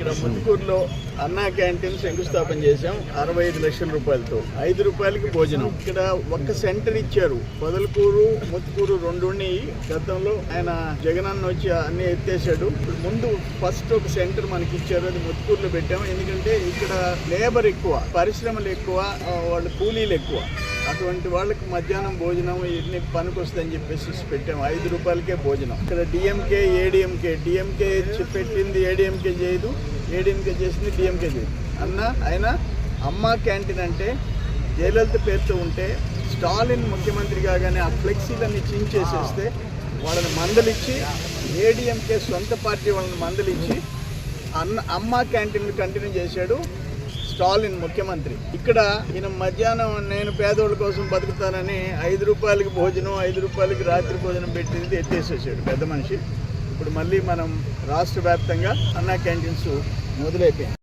ఇక్కడ ముత్తుకూరులో అన్నా క్యాంటీన్ శంకుస్థాపన చేశాం. అరవై ఐదు లక్షల రూపాయలతో. ఐదు రూపాయలకి భోజనం. ఇక్కడ ఒక్క సెంటర్ ఇచ్చారు. పొదలకూరు ముత్తుకూరు రెండు ఉన్నాయి. గతంలో ఆయన జగనన్న వచ్చి అన్ని ఎత్తేసాడు ముందు ఫస్ట్ ఒక సెంటర్ మనకి ఇచ్చారు. అది ముత్తుకూరులో పెట్టాము. ఎందుకంటే ఇక్కడ లేబర్ ఎక్కువ పరిశ్రమలు ఎక్కువ వాళ్ళ కూలీలు ఎక్కువ. అటువంటి వాళ్ళకి మధ్యాహ్నం భోజనం ఇన్ని పనికొస్తుందని చెప్పేసి పెట్టాము. ఐదు రూపాయలకే భోజనం. ఇక్కడ డిఎంకే ఏడిఎంకే డిఎంకే పెట్టింది ఏడిఎంకే చేయదు. ఏడిఎంకే చేసింది డిఎంకే చేసింది. అన్న ఆయన అమ్మ క్యాంటీన్ అంటే జయలలిత పేరుతో ఉంటే స్టాలిన్ ముఖ్యమంత్రి కాగానే ఆ ఫ్లెక్సీలన్నీ చించేసేస్తే వాళ్ళని మందలిచ్చి ఏడిఎంకే సొంత పార్టీ వాళ్ళని మందలిచ్చి అన్న అమ్మ క్యాంటీన్ కంటిన్యూ చేశాడు స్టాలిన్ ముఖ్యమంత్రి. ఇక్కడ ఈయన మధ్యాహ్నం నేను పేదోళ్ళ కోసం బతుకుతానని ఐదు రూపాయలకి భోజనం ఐదు రూపాయలకి రాత్రి భోజనం పెట్టింది ఎత్తేసేసాడు పెద్ద మనిషి. ఇప్పుడు మళ్ళీ మనం రాష్ట్ర వ్యాప్తంగా అన్నా క్యాంటీన్స్ మొదలైపోయాయి.